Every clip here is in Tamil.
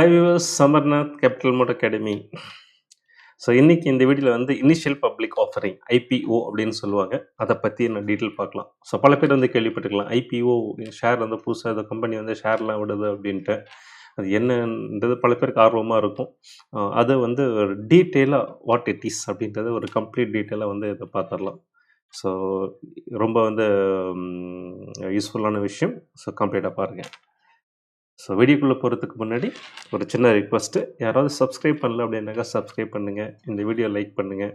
I views Samarnath capital mode academy so இன்றைக்கி இந்த வீடியோவில் வந்து இனிஷியல் பப்ளிக் ஆஃபரிங் ஐபிஓ அப்படின்னு சொல்லுவாங்க. அதை பற்றி நான் டீட்டெயில் பார்க்கலாம். ஸோ பல பேர் வந்து கேள்விப்பட்டிருக்கலாம். ஐபிஓ ஷேர் வந்து புதுசாக இந்த கம்பெனி வந்து ஷேர்லாம் விடுது அப்படின்ட்டு. அது என்னன்றது பல பேருக்கு ஆர்வமாக இருக்கும். அது அதை வந்து ஒரு டீட்டெயிலாக வாட் இட் இஸ் அப்படின்றத ஒரு கம்ப்ளீட் டீட்டெயிலாக வந்து இதை பார்த்துடலாம் ஸோ ரொம்ப வந்து யூஸ்ஃபுல்லான விஷயம். ஸோ கம்ப்ளீட்டாக பாருங்கள் ஸோ வீடியோக்குள்ளே போகிறதுக்கு முன்னாடி ஒரு சின்ன ரிக்வஸ்ட்டு யாராவது சப்ஸ்கிரைப் பண்ணல அப்படின்னாக்கா சப்ஸ்கிரைப் பண்ணுங்கள் இந்த வீடியோ லைக் பண்ணுங்கள்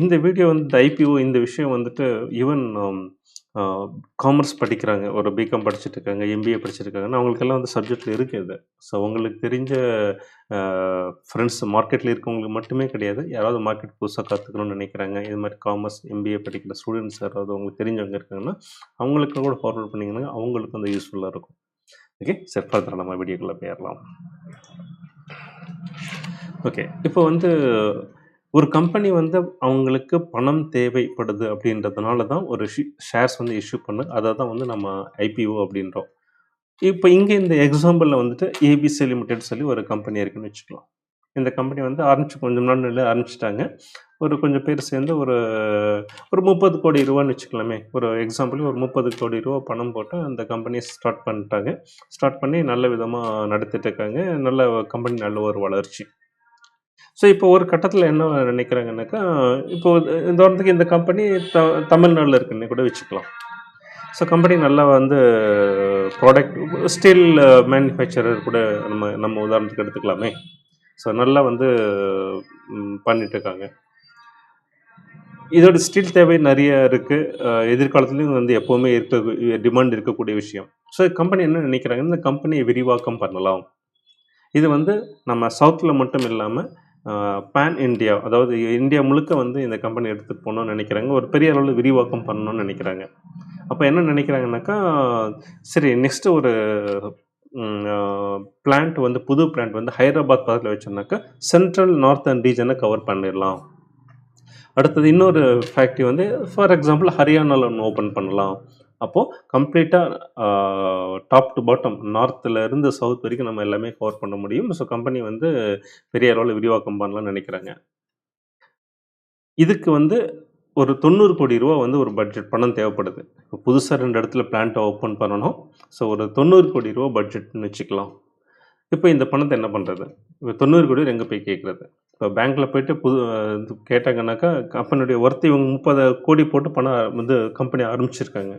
இந்த வீடியோ வந்து ஐபிஓ இந்த விஷயம் வந்துட்டு ஈவன் காமர்ஸ் படிக்கிறாங்க. ஒரு பிகாம் படிச்சுட்டு இருக்காங்க எம்பிஏ படிச்சிருக்காங்கன்னா அவங்களுக்கெல்லாம் வந்து சப்ஜெக்டில் இருக்குது ஸோ உங்களுக்கு தெரிஞ்ச ஃப்ரெண்ட்ஸ் மார்க்கெட்டில் இருக்கவங்களுக்கு மட்டுமே கிடையாது. யாராவது மார்க்கெட் புதுசாக கற்றுக்கணும்னு நினைக்கிறாங்க. இது மாதிரி காமர்ஸ் எம்பிஏ படிக்கிற ஸ்டூடெண்ட்ஸ் யாராவது அவங்களுக்கு தெரிஞ்சவங்க இருக்காங்கன்னா அவங்களுக்கு கூட ஃபார்வர்ட் பண்ணிங்கன்னா அவங்களுக்கு வந்து யூஸ்ஃபுல்லாக இருக்கும். ஓகே சரி ஃபர்தராக நம்ம வீடியோக்குள்ளே போயிடலாம் ஓகே இப்போ வந்து ஒரு கம்பெனி வந்து அவங்களுக்கு பணம் தேவைப்படுது அப்படின்றதுனால தான் ஒரு ஷேர்ஸ் வந்து இஷ்யூ பண்ணு. அதை தான் வந்து நம்ம ஐபிஓ அப்படின்றோம். இப்போ இங்கே இந்த எக்ஸாம்பிளில் வந்துட்டு ஏபிசி லிமிடெட் சொல்லி ஒரு கம்பெனி இருக்குன்னு வச்சுக்கலாம். இந்த கம்பெனி வந்து ஆரம்பிச்சு கொஞ்சம் நாள் ஆரம்பிச்சிட்டாங்க. ஒரு கொஞ்சம் பேர் சேர்ந்து ஒரு ஒரு முப்பது கோடி ரூபான்னு வச்சுக்கலாமே. ஒரு எக்ஸாம்பிள் ஒரு முப்பது கோடி ரூபா பணம் போட்டு அந்த கம்பெனியை ஸ்டார்ட் பண்ணிட்டாங்க. ஸ்டார்ட் பண்ணி நல்ல விதமாக நடத்திட்டு இருக்காங்க. நல்ல கம்பெனி நல்ல ஒரு வளர்ச்சி. ஸோ இப்போ ஒரு கட்டத்தில் என்ன நினைக்கிறாங்கன்னாக்கா இப்போ இந்த வாரத்துக்கு இந்த கம்பெனி த தமிழ்நாட்டில் இருக்குன்னு கூட வச்சுக்கலாம். ஸோ கம்பெனி நல்லா வந்து ப்ராடக்ட் ஸ்டீல் மேனுஃபேக்சரர் கூட நம்ம நம்ம உதாரணத்துக்கு எடுத்துக்கலாமே. ஸோ நல்லா வந்து ம், இருக்காங்க இதோட ஸ்டீல் தேவை நிறைய இருக்குது எதிர்காலத்துலேயும் வந்து எப்போவுமே இருக்க டிமாண்ட் இருக்கக்கூடிய விஷயம். ஸோ கம்பெனி என்ன நினைக்கிறாங்க? இந்த கம்பெனியை விரிவாக்கம் பண்ணலாம். இது வந்து நம்ம சவுத்தில் மட்டும் இல்லாமல் பேன் இந்தியா அதாவது இந்தியா முழுக்க வந்து இந்த கம்பெனி எடுத்துகிட்டு போகணும்னு நினைக்கிறாங்க. ஒரு பெரிய அளவில் விரிவாக்கம் பண்ணணும்னு நினைக்கிறாங்க. அப்போ என்ன நினைக்கிறாங்கனாக்கா சரி நெக்ஸ்ட்டு ஒரு பிளான்ட் வந்து புது பிளான்ட் வந்து ஹைதராபாத் பக்கத்தில் வச்சோம்னாக்கா சென்ட்ரல் நார்த்தன் ரீஜனை கவர் பண்ணிடலாம். அடுத்தது இன்னொரு ஃபேக்ட்ரி வந்து ஃபார் எக்ஸாம்பிள் ஹரியானாவில் ஒன்று ஓப்பன் பண்ணலாம். அப்போது கம்ப்ளீட்டாக டாப் டு பாட்டம் நார்த்தில் இருந்து சவுத் வரைக்கும் நம்ம எல்லாமே கவர் பண்ண முடியும். ஸோ கம்பெனி வந்து பெரிய அளவில் விரிவாக்கம் பண்ணலாம்னு நினைக்கிறாங்க. இதுக்கு வந்து ஒரு தொண்ணூறு கோடி ரூபா வந்து ஒரு பட்ஜெட் பணம் தேவைப்படுது. இப்போ புதுசாக ரெண்டு இடத்துல பிளான்ட்டை ஓப்பன் பண்ணணும். ஸோ ஒரு தொண்ணூறு கோடி ரூபா பட்ஜெட்னு வச்சுக்கலாம். இப்போ இந்த பணத்தை என்ன பண்ணுறது இப்போ தொண்ணூறு கோடி எங்கே போய் கேட்குறது இப்போ பேங்க்கில் போயிட்டு புது இது கேட்டாங்கன்னாக்கா கம்பெனியுடைய ஒர்த்து இவங்க முப்பது கோடி போட்டு பணம் வந்து கம்பெனி ஆரம்பிச்சிருக்காங்க.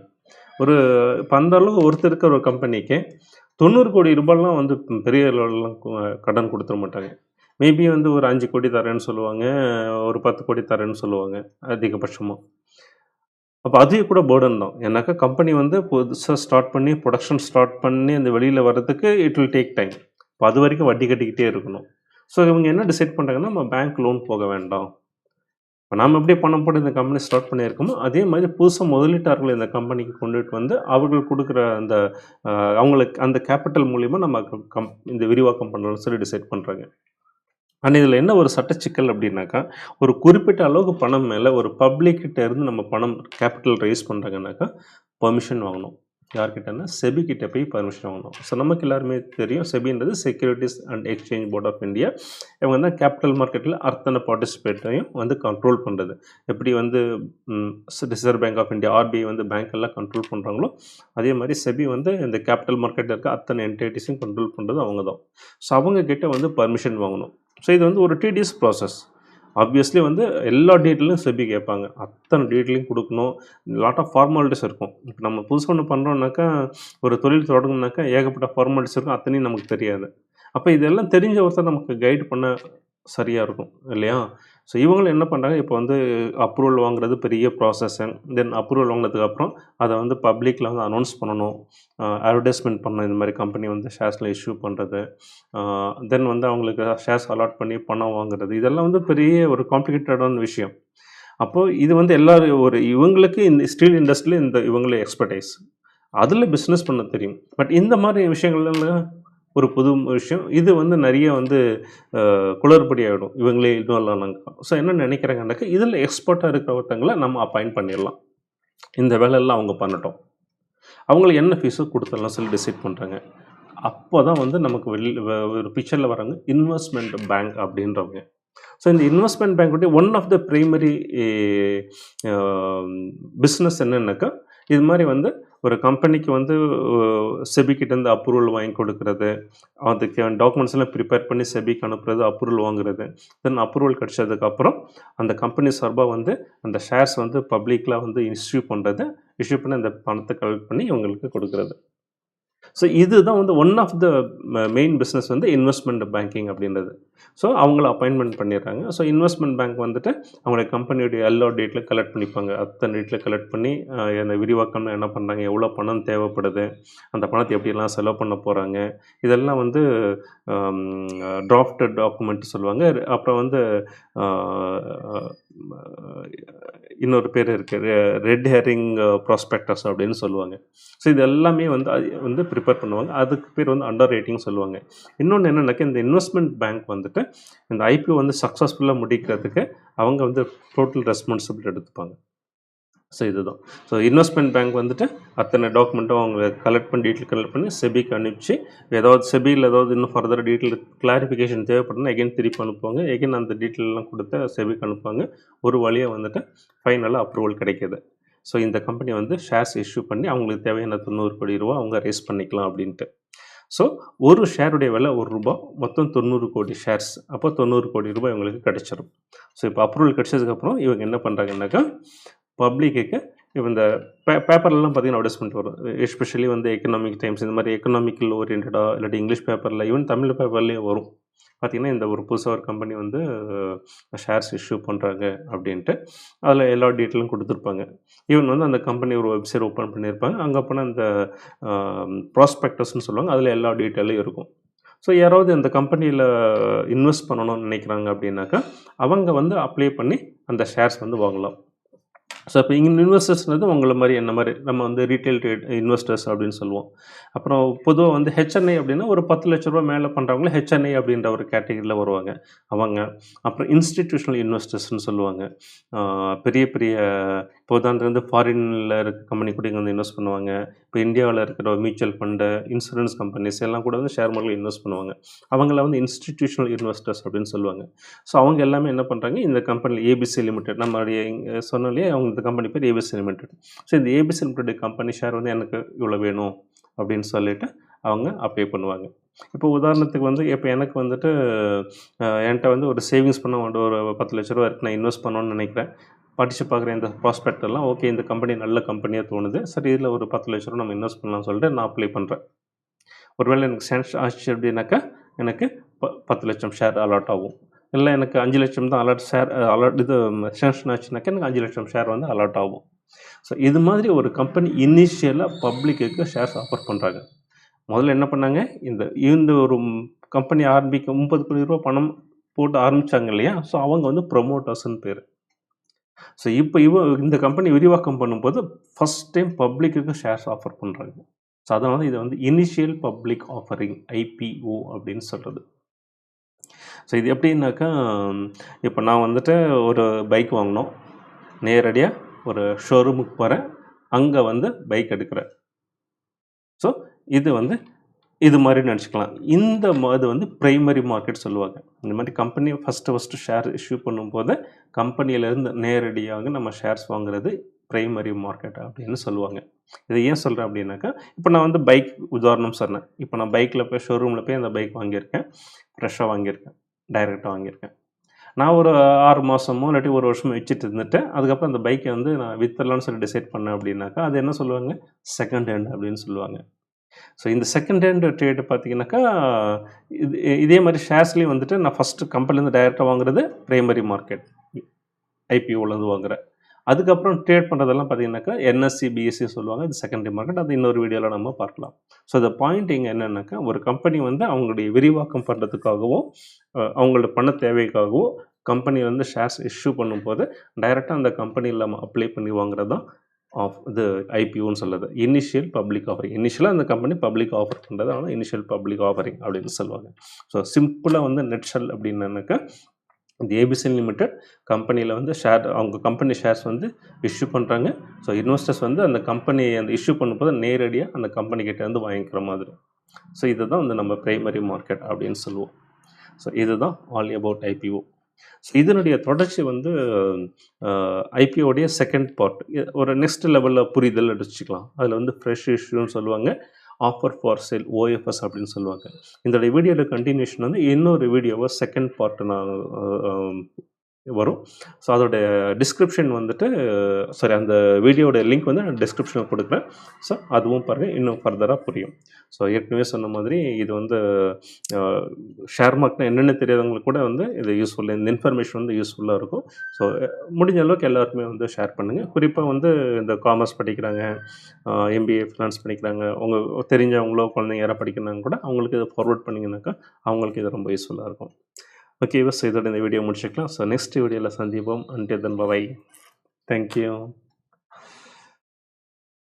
ஒரு இப்போ அந்த அளவுக்கு ஒருத்தர் இருக்கிற ஒரு கம்பெனிக்கு தொண்ணூறு கோடி ரூபாய்லாம் வந்து பெரிய அளவுலாம் கடன் கொடுத்துட மாட்டாங்க. மேபி வந்து ஒரு அஞ்சு கோடி தரேன்னு சொல்லுவாங்க ஒரு பத்து கோடி தரேன்னு சொல்லுவாங்க அதிகபட்சமாக அப்போ அது கூட பேர்டன் தான். ஏன்னாக்கா கம்பெனி வந்து புதுசாக ஸ்டார்ட் பண்ணி ப்ரொடக்ஷன் ஸ்டார்ட் பண்ணி அந்த வெளியில் வர்றதுக்கு இட் வில் டேக் டைம் இப்போ அது வரைக்கும் வட்டி கட்டிக்கிட்டே இருக்கணும். ஸோ இவங்க என்ன டிசைட் பண்ணுறாங்கன்னா நம்ம பேங்க் லோன் போக வேண்டாம். இப்போ நாம் எப்படி பணம் போட்டு இந்த கம்பெனி ஸ்டார்ட் பண்ணியிருக்கோமோ அதே மாதிரி புதுசாக முதலீட்டாளர்களை இந்த கம்பெனிக்கு கொண்டுட்டு வந்து அவர்கள் கொடுக்குற அந்த அவங்களுக்கு அந்த கேபிட்டல் மூலிமா நம்ம கம் இந்த விரிவாக்கம் பண்ணணும்னு சொல்லி டிசைட் பண்ணுறாங்க ஆனால் இதில் என்ன ஒரு சட்ட சிக்கல் அப்படின்னாக்கா ஒரு குறிப்பிட்ட அளவுக்கு பணம் மேலே ஒரு பப்ளிக்கிட்ட இருந்து நம்ம பணம் கேபிட்டல் ரைஸ் பண்ணுறாங்கனாக்கா பர்மிஷன் வாங்கணும். யார்கிட்டன்னா செபி கிட்ட போய் பர்மிஷன் வாங்கணும். ஸோ நமக்கு எல்லாருமே தெரியும் செபின்றது securities and exchange board of India இவங்க தான் கேபிட்டல் மார்க்கெட்டில் அத்தனை பார்ட்டிசிபேட்டையும் வந்து கண்ட்ரோல் பண்ணுறது எப்படி வந்து reserve bank of India RBI வந்து பேங்க் எல்லாம் கண்ட்ரோல் பண்ணுறாங்களோ அதே மாதிரி செபி வந்து இந்த கேபிட்டல் மார்க்கெட்டில் இருக்க அத்தனை என்டைட்டிஸையும் கண்ட்ரோல் பண்ணுறது அவங்க தான் ஸோ அவங்க கிட்ட வந்து பர்மிஷன் வாங்கணும். ஸோ இது வந்து ஒரு டிடிஎஸ் ப்ராசஸ் ஆப்வியஸ்லி வந்து எல்லா டீட்டெயிலும் செபி கேட்பாங்க. அத்தனை டீட்டெயிலையும் கொடுக்கணும். லாட் ஆஃப் ஃபார்மாலிட்டிஸ் இருக்கும். இப்போ நம்ம புதுசாக ஒன்று பண்ணுறோம்னாக்கா ஒரு தொழில் தொடங்கணுனாக்கா ஏகப்பட்ட ஃபார்மாலிட்டிஸ் இருக்கும். அத்தனையும் நமக்கு தெரியாது. அப்போ இதெல்லாம் தெரிஞ்ச ஒருத்தர் நமக்கு கைடு பண்ண சரியாக இருக்கும். இல்லையா? ஸோ இவங்களும் என்ன பண்ணுறாங்க இப்போ வந்து அப்ரூவல் வாங்குறது பெரிய ப்ராசஸ் தென் அப்ரூவல் வாங்கினதுக்கப்புறம் அதை வந்து பப்ளிக்கில் வந்து அனௌன்ஸ் பண்ணணும். அட்வர்டைஸ்மெண்ட் பண்ணணும். இந்த மாதிரி கம்பெனி வந்து ஷேர்ஸில் இஷ்யூ பண்ணுறது தென் வந்து அவங்களுக்கு ஷேர்ஸ் அலாட் பண்ணி பணம் வாங்குறது. இதெல்லாம் வந்து பெரிய ஒரு காம்ப்ளிகேட்டடான விஷயம். அப்போது இது வந்து எல்லாரும் ஒரு இவங்களுக்கு இந்த ஸ்டீல் இண்டஸ்ட்ரியில் இந்த இவங்களே எக்ஸ்பர்டைஸ் அதில் பிஸ்னஸ் பண்ண தெரியும். பட் இந்த மாதிரி விஷயங்கள்லாம் ஒரு புது விஷயம். இது வந்து நிறைய வந்து குளறுபடி ஆகிடும் இவங்களே இன்னும் ஸோ என்ன நினைக்கிறாங்கனாக்கா இதில் எக்ஸ்பர்ட்டாக இருக்கிற ஒருத்தங்களை நம்ம அப்பாயிண்ட் பண்ணிடலாம். இந்த வேலையெல்லாம் அவங்க பண்ணட்டும். அவங்களுக்கு என்ன ஃபீஸோ கொடுத்துடலாம் சொல்லி டிசைட் பண்ணுறாங்க அப்போ தான் வந்து நமக்கு வெளி ஒரு பிக்சரில் வராங்க இன்வெஸ்ட்மெண்ட் பேங்க் அப்படின்றவங்க. ஸோ இந்த investment பேங்க்குடைய one of the primary business என்னென்னாக்கா இது மாதிரி வந்து ஒரு கம்பெனிக்கு வந்து செபிக்கிட்டேருந்து அப்ரூவல் வாங்கி கொடுக்கறது அதுக்கு டாக்குமெண்ட்ஸ் எல்லாம் ப்ரிப்பேர் பண்ணி செபிக்கு அனுப்புறது, அப்ரூவல் வாங்குறது. தென் அப்ரூவல் கிடைச்சதுக்கப்புறம், அந்த கம்பெனி சார்பாக வந்து அந்த ஷேர்ஸ் வந்து பப்ளிக்கில் வந்து இஷ்யூ பண்ணுறது இஷ்யூ பண்ணி அந்த பணத்தை கலெக்ட் பண்ணி இவங்களுக்கு கொடுக்குறது. ஸோ இதுதான் வந்து ஒன் ஆஃப் த ம மெயின் பிஸ்னஸ் வந்து இன்வெஸ்ட்மெண்ட் பேங்கிங் அப்படின்றது. ஸோ அவங்கள அப்பாயின்மெண்ட் பண்ணிடுறாங்க. ஸோ இன்வெஸ்ட்மெண்ட் பேங்க் வந்துட்டு அவங்களுடைய கம்பெனியுடைய எல்லா டேட்டில் கலெக்ட் பண்ணிப்பாங்க. அத்தனை டேட்டில் கலெக்ட் பண்ணி அந்த விரிவாக்கம் என்ன பண்ணுறாங்க எவ்வளோ பணம் தேவைப்படுது? அந்த பணத்தை எப்படியெல்லாம் செலவு பண்ண போகிறாங்க இதெல்லாம் வந்து அம் டிராஃப்டட் டாக்குமெண்ட் சொல்லுவாங்க. அப்புறம் வந்து இன்னொரு பேர் இருக்குது ரெ ரெட் ஹேரிங் ப்ராஸ்பெக்டர்ஸ் அப்படின்னு சொல்லுவாங்க. ஸோ இது எல்லாமே வந்து வந்து ப்ரிப்பேர் பண்ணுவாங்க. அதுக்கு பேர் வந்து அண்டர் ரைட்டிங் சொல்லுவாங்க. இன்னொன்று என்னென்னாக்கா இந்த இன்வெஸ்ட்மெண்ட் பேங்க் வந்துட்டு இந்த ஐபிஓ வந்து சக்ஸஸ்ஃபுல்லாக முடிக்கிறதுக்கு அவங்க வந்து டோட்டல் ரெஸ்பான்சிபிலிட்டி எடுத்துப்பாங்க. ஸோ இதுதான். ஸோ இன்வெஸ்ட்மெண்ட் பேங்க் வந்துட்டு அத்தனை டாக்குமெண்ட்டும் அவங்க கலெக்ட் பண்ணி டீட்டெயில் கலெக்ட் பண்ணி செபிக்கு அனுப்பிச்சு, ஏதாவது செபியில் ஏதாவது இன்னும் ஃபர்தர் டீட்டெயில் கிளாரிஃபிகேஷன் தேவைப்படுதுன்னா எகைன் திருப்பி அனுப்புவாங்க. எகைன் அந்த டீட்டெயிலெலாம் கொடுத்து செபிக்கு அனுப்புவாங்க. ஒரு வழியாக வந்துட்டு ஃபைனலாக அப்ரூவல் கிடைக்கிது ஸோ இந்த கம்பெனி வந்து ஷேர்ஸ் இஷ்யூ பண்ணி அவங்களுக்கு தேவையான தொண்ணூறு கோடி ரூபா அவங்க ரைஸ் பண்ணிக்கலாம் அப்படின்ட்டு. ஸோ ஒரு ஷேருடைய விலை ஒரு ரூபா மொத்தம் தொண்ணூறு கோடி ஷேர்ஸ். அப்போ தொண்ணூறு கோடி ரூபாய் இவங்களுக்கு கிடைச்சிடும் ஸோ இப்போ அப்ரூவல் கிடைச்சதுக்கப்புறம் இவங்க என்ன பண்ணுறாங்கன்னாக்கா பப்ளிக்குக்கு இப்போ இந்த பே பேப்பர்லலாம் பார்த்தீங்கன்னா அட்வர்டைஸ்மென்ட் வரும். எஸ்பெஷலி வந்து எக்கனாமிக் டைம்ஸ் இந்த மாதிரி எக்கனாமிக்கல் ஓரியன்டடா இல்லாட்டி இங்கிலீஷ் பேப்பரில் ஈவன் தமிழ் பேப்பர்லேயே வரும். பார்த்தீங்கன்னா, இந்த ஒரு புதுசாக ஒரு கம்பெனி வந்து ஷேர்ஸ் இஷ்யூ பண்ணுறாங்க அப்படின்ட்டு. அதில் எல்லா டீட்டெயிலும் கொடுத்துருப்பாங்க ஈவன் வந்து அந்த கம்பெனி ஒரு வெப்சைட் ஓப்பன் பண்ணியிருப்பாங்க. அங்கே போனால் அந்த ப்ராஸ்பெக்டர்ஸ்னு ப்ராஸ்பெக்டஸ்ன்னு சொல்லுவாங்க. அதில் எல்லா டீட்டெயிலும் இருக்கும். ஸோ யாராவது அந்த கம்பெனியில் இன்வெஸ்ட் பண்ணணும்னு நினைக்கிறாங்க அப்படின்னாக்கா, அவங்க வந்து அப்ளை பண்ணி அந்த ஷேர்ஸ் வந்து வாங்கலாம். ஸோ இப்போ இங்கே இன்வெஸ்டர்ஸ்ன்றது உங்களை மாதிரி என்ன மாதிரி நம்ம வந்து ரீட்டெயில் ட்ரேட் இன்வெஸ்டர்ஸ் அப்படின்னு சொல்லுவோம். அப்புறம் பொதுவாக வந்து ஹெச்என்ஐ அப்படின்னா ஒரு பத்து லட்ச ரூபா மேலே பண்ணுறவங்கள ஹெச்என்ஐ அப்படின்ற ஒரு கேட்டகரியில் வருவாங்க. அவங்க. அப்புறம் இன்ஸ்டிடியூஷனல் இன்வெஸ்டர்ஸ்னு சொல்லுவாங்க. பெரிய பெரிய இப்போ உதாரணத்துக்கு வந்து ஃபாரினில் இருக்க கம்பெனி கூட இங்கே வந்து இன்வெஸ்ட் பண்ணுவாங்க. இப்போ இந்தியாவில் இருக்கிற மியூச்சுவல் ஃபண்டு, இன்சூரன்ஸ் கம்பெனிஸ் எல்லாம் கூட வந்து ஷேர் மார்க்கெட்ல இன்வெஸ்ட் பண்ணுவாங்க. அவங்கள வந்து இன்ஸ்டிடியூஷனல் இன்வெஸ்டர்ஸ் அப்படின்னு சொல்லுவாங்க. ஸோ அவங்க எல்லாமே என்ன பண்ணுறாங்க இந்த கம்பெனியில் ஏபிசி லிமிடெட் நம்மளுடைய சொன்னாலே அவங்க இந்த கம்பெனி பேர் ஏபிசி லிமிடெட். ஸோ இந்த ஏபிசி லிமிடெட் கம்பெனி ஷேர் வந்து எனக்கு இவ்வளோ வேணும் அப்படின்னு சொல்லிட்டு அவங்க அப்ளை பண்ணுவாங்க. இப்போ உதாரணத்துக்கு வந்து இப்போ எனக்கு வந்துட்டு என்கிட்ட வந்து ஒரு சேவிங்ஸ் பண்ண ஒரு ஒரு ரூ. 10,00,000 இருக்கு. நான் இன்வெஸ்ட் பண்ணணும்னு நினைக்கிறேன். படித்து பார்க்குற இந்த ப்ராஸ்பெக்ட் எல்லாம். ஓகே இந்த கம்பெனி நல்ல கம்பெனியாக தோணுது. சரி இதில் ஒரு பத்து லட்ச ரூபா நம்ம இன்வெஸ்ட் பண்ணலாம்னு சொல்லிட்டு நான் அப்ளை பண்ணுறேன் ஒருவேளை எனக்கு சேங்க்ஷன் ஆச்சு அப்படின்னாக்கா, எனக்கு ப 10,00,000 ஷேர் அலாட் ஆகும். இல்லை எனக்கு அஞ்சு லட்சம் தான் அலாட் ஷேர் அலாட் இது சேன்ஷன் ஆச்சுனாக்கா எனக்கு அஞ்சு லட்சம் ஷேர் வந்து அலாட் ஆகும். ஸோ இது மாதிரி ஒரு கம்பெனி இனிஷியலாக பப்ளிக்குக்கு ஷேர்ஸ் ஆஃபர் பண்ணுறாங்க முதல்ல என்ன பண்ணாங்க, இந்த இந்த ஒரு கம்பெனி ஆரம்பிக்க ரூ. 30,00,00,000 பணம் போட்டு ஆரம்பிச்சாங்க இல்லையா, ஸோ அவங்க வந்து ப்ரொமோட்டர்ஸ்ன்னு பேர். ஸோ இப்போ இவ இந்த கம்பெனி விரிவாக்கம் பண்ணும்போது ஃபஸ்ட் டைம் பப்ளிக்குக்கு ஷேர்ஸ் ஆஃபர் பண்ணுறாங்க ஸோ அதனால இதை வந்து இனிஷியல் பப்ளிக் ஆஃபரிங் ஐபிஓ அப்படின்னு சொல்கிறது ஸோ இது எப்படின்னாக்கா, இப்போ நான் வந்துட்டு ஒரு பைக் வாங்கினோம். நேரடியாக ஒரு ஷோரூமுக்கு போகிறேன் அங்கே வந்து பைக் எடுக்கிறேன். ஸோ இது வந்து இது மாதிரி நினச்சிக்கலாம் இந்த இது வந்து ப்ரைமரி மார்க்கெட் சொல்லுவாங்க. இந்த மாதிரி company first first share issue பண்ணும்போது, கம்பெனியிலேருந்து நேரடியாக நம்ம ஷேர்ஸ் வாங்குறது ப்ரைமரி மார்க்கெட் அப்படின்னு சொல்லுவாங்க. இதை ஏன் சொல்கிறேன் அப்படின்னாக்கா, இப்போ நான் வந்து பைக் உதாரணம் சொன்னேன். இப்போ நான் பைக்கில் போய் ஷோரூமில் போய் அந்த பைக் வாங்கியிருக்கேன். ஃப்ரெஷ்ஷாக வாங்கியிருக்கேன். டைரெக்டாக வாங்கியிருக்கேன். நான் ஒரு ஆறு மாதமோ இல்லாட்டி ஒரு வருஷமோ வச்சுட்டு இருந்துட்டு, அதுக்கப்புறம் அந்த பைக்கை வந்து நான் வித்தரலான்னு சொல்லி டிசைட் பண்ணேன் அப்படின்னாக்கா, அது என்ன சொல்லுவாங்க, செகண்ட் ஹேண்ட் அப்படின்னு சொல்லுவாங்க. ஸோ இந்த செகண்ட் ஹேண்ட் ட்ரேட் பார்த்தீங்கன்னாக்கா, இது இதே மாதிரி ஷேர்ஸ்லேயும் வந்துட்டு நான் ஃபர்ஸ்ட்டு கம்பெனிலேருந்து டைரெக்டாக வாங்குறது பிரைமரி மார்க்கெட். ஐபிஓலேருந்து வாங்குறேன். அதுக்கப்புறம் ட்ரேட் பண்ணுறதெல்லாம் பார்த்தீங்கன்னாக்கா, என்எஸ்சி, பிஎஸ்சி சொல்லுவாங்க. இது செகண்டரி மார்க்கெட். அது இன்னொரு வீடியோவில் நம்ம பார்க்கலாம். ஸோ இந்த பாயிண்ட் இங்கே என்னன்னாக்கா, ஒரு கம்பெனி வந்து அவங்களுடைய விரிவாக்கம் பண்ணுறதுக்காகவும் அவங்களோட பண தேவைக்காகவும் கம்பெனி வந்து ஷேர்ஸ் இஷ்யூ பண்ணும்போது, டைரெக்டாக அந்த கம்பெனியில் நம்ம அப்ளை பண்ணி வாங்குறது தான் ஆஃப் இது ஐபிஓன்னு சொல்லுது. Initial public offering. இனிஷியலாக அந்த கம்பெனி பப்ளிக் ஆஃபர் பண்ணுறது அதனால் இனிஷியல் பப்ளிக் ஆஃபரிங் அப்படின்னு சொல்லுவாங்க. ஸோ சிம்பிளாக வந்து நெட்ஷெல் அப்படின்னாக்கா, இந்த ஏபிசி லிமிடெட் கம்பெனியில் வந்து ஷேர் அவங்க கம்பெனி ஷேர்ஸ் வந்து இஷ்யூ பண்ணுறாங்க ஸோ இன்வெஸ்டர்ஸ் வந்து அந்த கம்பெனி அந்த இஷ்யூ பண்ணும்போது நேரடியாக அந்த கம்பெனிக்கிட்ட வந்து வாங்கிக்கிற மாதிரி. ஸோ இதுதான் வந்து நம்ம பிரைமரி மார்க்கெட் அப்படின்னு சொல்லுவோம் ஸோ இதுதான் ஆல் அபவுட் ஐபிஓ ஸோ இதனுடைய தொடர்ச்சி வந்து ஐபிஓடைய செகண்ட் பார்ட் ஒரு நெக்ஸ்ட் லெவலில் புரிதல் அடிச்சுக்கலாம் அதில் வந்து ஃப்ரெஷ் இஷ்யூன்னு சொல்லுவாங்க. ஆஃபர் ஃபார் சேல் ஓஎஃப்எஸ் அப்படின்னு சொல்லுவாங்க. இந்த வீடியோவில் கண்டினியூஷன் வந்து இன்னொரு வீடியோவை செகண்ட் பார்ட் நான் வரும். ஸோ அதோடைய டிஸ்கிரிப்ஷன் வந்துட்டு சாரி அந்த வீடியோடைய லிங்க் வந்து நான் டிஸ்கிரிப்ஷனில் கொடுக்குறேன். ஸோ அதுவும் பாருங்கள் இன்னும் ஃபர்தராக புரியும். ஸோ ஏற்கனவே சொன்ன மாதிரி இது வந்து ஷேர் மார்க்னா என்னென்ன தெரியாதவங்களுக்கு கூட வந்து இது யூஸ்ஃபுல் இந்த இன்ஃபர்மேஷன் வந்து யூஸ்ஃபுல்லாக இருக்கும். ஸோ முடிஞ்ச அளவுக்கு எல்லாருக்குமே வந்து ஷேர் பண்ணுங்கள் குறிப்பாக வந்து இந்த காமர்ஸ் படிக்கிறாங்க எம்பிஏ ஃபினான்ஸ் படிக்கிறாங்க உங்கள் தெரிஞ்சவங்களோ குழந்தைங்க யாராவது படிக்கிறாங்க கூட அவங்களுக்கு இதை ஃபார்வர்ட் பண்ணிங்கனாக்கா அவங்களுக்கு இது ரொம்ப யூஸ்ஃபுல்லாக இருக்கும். ஓகே பஸ் இதோட இந்த வீடியோ முடிச்சுக்கலாம். ஸோ நெக்ஸ்ட் வீடியோவில் சந்திப்போம். Until than by thank you